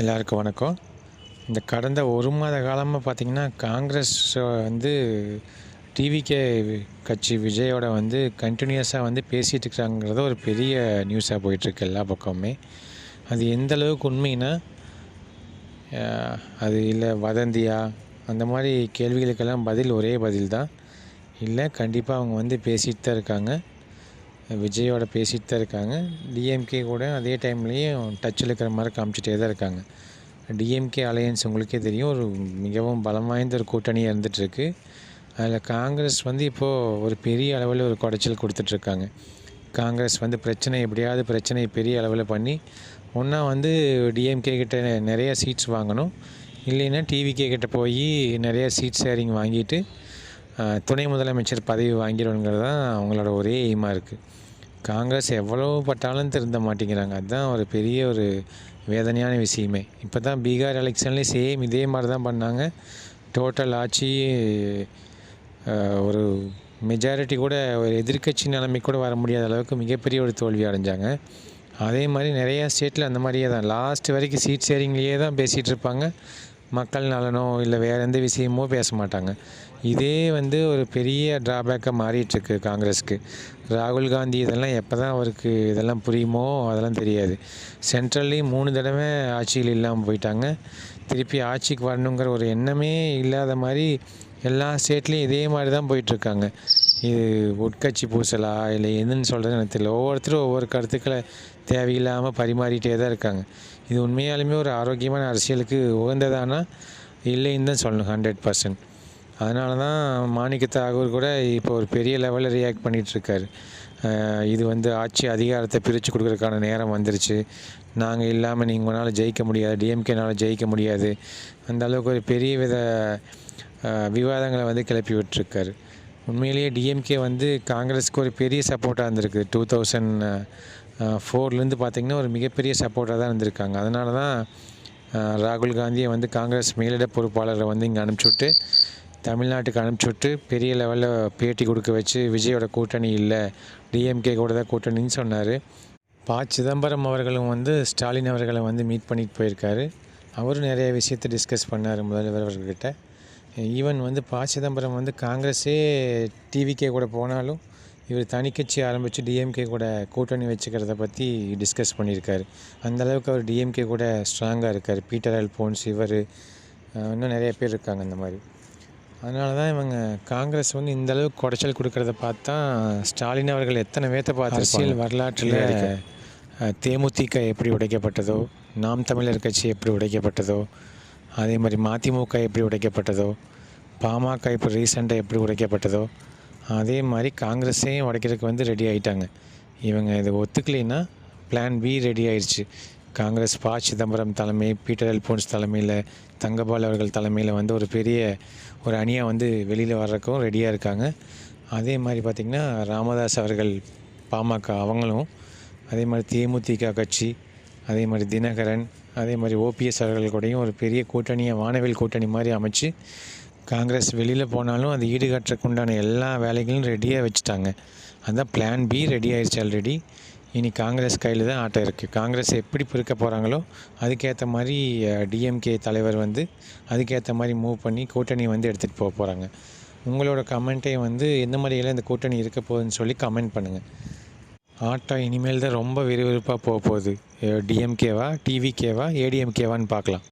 எல்லாருக்கும் வணக்கம். இந்த கடந்த ஒரு மாத காலமாக பார்த்திங்கன்னா காங்கிரஸ் வந்து டிவிகே கட்சி விஜயோட வந்து கண்டினியூஸாக வந்து பேசிகிட்டு இருக்கிறாங்கிறது ஒரு பெரிய நியூஸாக போயிட்டுருக்கு எல்லா பக்கமுமே. அது எந்த அளவுக்கு உண்மைன்னா அது இல்லை வதந்தியா? அந்த மாதிரி கேள்விகளுக்கெல்லாம் பதில் ஒரே பதில் தான் இல்லை கண்டிப்பாக அவங்க வந்து பேசிகிட்டு தான் இருக்காங்க. விஜயோட பேசிகிட்டு தான் இருக்காங்க. டிஎம்கே கூட அதே டைம்லேயும் டச்சில் இருக்கிற மாதிரி காமிச்சிட்டே தான் இருக்காங்க. டிஎம்கே அலையன்ஸ் உங்களுக்கே தெரியும். ஒரு மிகவும் பலம் வாய்ந்த ஒரு கூட்டணியாக இருந்துகிட்ருக்கு அதில் காங்கிரஸ் வந்து இப்போது ஒரு பெரிய அளவில் ஒரு குடைச்சல் கொடுத்துட்ருக்காங்க காங்கிரஸ் வந்து பிரச்சனை எப்படியாவது பிரச்சனையை பெரிய அளவில் பண்ணி ஒன்றா வந்து டிஎம்கே கிட்ட நிறையா சீட்ஸ் வாங்கணும். இல்லைன்னா டிவிகே கிட்ட போய் நிறைய சீட் ஷேரிங் வாங்கிட்டு துணை முதலமைச்சர் பதவி வாங்கிடுவோங்கிறது தான் அவங்களோட ஒரே எய்மாக இருக்குது காங்கிரஸ் எவ்வளோ பட்டாலும் திருந்த மாட்டேங்கிறாங்க. அதுதான் ஒரு பெரிய ஒரு வேதனையான விஷயமே. இப்போ தான் பீகார் எலெக்ஷன்லேயும் சேம் இதே மாதிரி தான் பண்ணாங்க. டோட்டல் ஆட்சி ஒரு மெஜாரிட்டி கூட ஒரு எதிர்கட்சி நிலைமை கூட வர முடியாத அளவுக்கு மிகப்பெரிய ஒரு தோல்வி அடைஞ்சாங்க. அதே மாதிரி நிறையா ஸ்டேட்டில் அந்த மாதிரியே தான். லாஸ்ட் வரைக்கும் சீட் ஷேரிங்லேயே தான் பேசிகிட்டு இருப்பாங்க. மக்கள் நலனோ இல்லை வேறு எந்த விஷயமோ பேச மாட்டாங்க இதே வந்து ஒரு பெரிய ட்ராபேக்காக மாறிட்டுருக்கு காங்கிரஸுக்கு. ராகுல் காந்தி இதெல்லாம் எப்போ தான் அவருக்கு இதெல்லாம் புரியுமோ அதெல்லாம் தெரியாது. சென்ட்ரல்லையும் மூணு தடவை ஆட்சியில் இல்லாமல் போயிட்டாங்க. திருப்பி ஆட்சிக்கு வரணுங்கிற ஒரு எண்ணமே இல்லாத மாதிரி எல்லா ஸ்டேட்லேயும் இதே மாதிரி தான் போயிட்டுருக்காங்க இது உட்கட்சி பூசலா இல்லை என்னன்னு சொல்கிறது எனக்கு தெரியல. ஒவ்வொருத்தரும் ஒவ்வொரு கருத்துக்களை தேவையில்லாமல் பரிமாறிட்டே தான் இருக்காங்க. இது உண்மையாலுமே ஒரு ஆரோக்கியமான அரசியலுக்கு உகந்ததானா? இல்லைன்னு தான் சொல்லணும் ஹண்ட்ரட் பர்சன்ட் அதனால தான் மாணிக்க தாகூர் கூட இப்போ ஒரு பெரிய லெவலில் ரியாக்ட் பண்ணிகிட்ருக்காரு இது வந்து ஆட்சி அதிகாரத்தை பிரித்து கொடுக்குறதுக்கான நேரம் வந்துருச்சு. நாங்கள் இல்லாமல் நீங்கள் உங்களால் ஜெயிக்க முடியாது டிஎம்கேனால் ஜெயிக்க முடியாது. அந்த அளவுக்கு ஒரு பெரிய வித விவாதங்களை வந்து கிளப்பி விட்டுருக்காரு. உண்மையிலேயே டிஎம்கே வந்து காங்கிரஸுக்கு ஒரு பெரிய சப்போர்ட்டாக இருந்திருக்கு. டூ தௌசண்ட் ஃபோர்லேருந்து பார்த்திங்கன்னா ஒரு மிகப்பெரிய சப்போர்ட்டாக தான் இருந்திருக்காங்க. அதனால தான் ராகுல் காந்தியை வந்து காங்கிரஸ் மேலிட பொறுப்பாளரை வந்து இங்கே அனுப்பிச்சுட்டு தமிழ்நாட்டுக்கு அனுப்பிச்சுட்டு பெரிய லெவலில் பேட்டி கொடுக்க வச்சு விஜயோட கூட்டணி இல்லை டிஎம்கே கூட தான் கூட்டணின்னு சொன்னார். ப. சிதம்பரம் அவர்களும் வந்து ஸ்டாலின் அவர்களை வந்து மீட் பண்ணிட்டு போயிருக்காரு. அவரும் நிறைய விஷயத்தை டிஸ்கஸ் பண்ணார் முதல்வர் அவர்கிட்ட. ஈவன் வந்து ப சிதம்பரம் வந்து காங்கிரஸே டிவிகே கூட போனாலும் இவர் தனி கட்சி ஆரம்பித்து டிஎம்கே கூட கூட்டணி வச்சுக்கிறத பற்றி டிஸ்கஸ் பண்ணியிருக்காரு. அந்த அளவுக்கு அவர் டிஎம்கே கூட ஸ்ட்ராங்காக இருக்கார். பீட்டர் அல்போன்ஸ் இவர் இன்னும் நிறைய பேர் இருக்காங்க இந்த மாதிரி. அதனால தான் இவங்க காங்கிரஸ் வந்து இந்த அளவுக்கு குடைச்சல் கொடுக்கறத பார்த்தா ஸ்டாலின் அவர்கள் எத்தனை பேர்த்த பார்த்து அரசியல் வரலாற்றில் தேமுதிக எப்படி உடைக்கப்பட்டதோ நாம் தமிழர் கட்சி எப்படி உடைக்கப்பட்டதோ அதே மாதிரி மதிமுக எப்படி உடைக்கப்பட்டதோ பாமக இப்போ ரீசெண்டாக எப்படி உடைக்கப்பட்டதோ அதே மாதிரி காங்கிரஸையும் உடைக்கிறதுக்கு வந்து ரெடி ஆகிட்டாங்க இவங்க இதை ஒத்துக்கலைன்னா பிளான் பி ரெடி ஆயிடுச்சு காங்கிரஸ் ப சிதம்பரம் தலைமை பீட்டர் அல்போன்ஸ் தலைமையில் தங்கபால் அவர்கள் தலைமையில் வந்து ஒரு பெரிய ஒரு அணியாக வந்து வெளியில் வர்றதுக்கும் ரெடியாக இருக்காங்க. அதே மாதிரி பார்த்திங்கன்னா ராமதாஸ் அவர்கள் பாமக அவங்களும் அதே மாதிரி தேமுதிக கட்சி அதே மாதிரி தினகரன் அதே மாதிரி ஓபிஎஸ் அவர்கள் கூடயும் ஒரு பெரிய கூட்டணியை வானவில் கூட்டணி மாதிரி அமைச்சு காங்கிரஸ் வெளியில் போனாலும் அது ஈடுகட்டுறதுக்கு உண்டான எல்லா வேலைகளும் ரெடியாக வச்சுட்டாங்க. அதுதான் பிளான் பி ரெடி ஆயிடுச்சு ஆல்ரெடி இனி காங்கிரஸ் கையில் தான் ஆட்டம் இருக்குது காங்கிரஸ் எப்படி பிரிக்க போகிறாங்களோ அதுக்கேற்ற மாதிரி டிஎம்கே தலைவர் வந்து அதுக்கேற்ற மாதிரி மூவ் பண்ணி கூட்டணி வந்து எடுத்துகிட்டு போக போகிறாங்க உங்களோட கமெண்ட்டை வந்து எந்த மாதிரியெல்லாம் இந்த கூட்டணி இருக்க போகுதுன்னு சொல்லி கமெண்ட் பண்ணுங்கள் ஆட்டம் இனிமேல் தான் ரொம்ப விறுவிறுப்பாக போக போகுது. டிஎம்கேவா டிவிகேவா ஏடிஎம்கேவான்னு பார்க்கலாம்.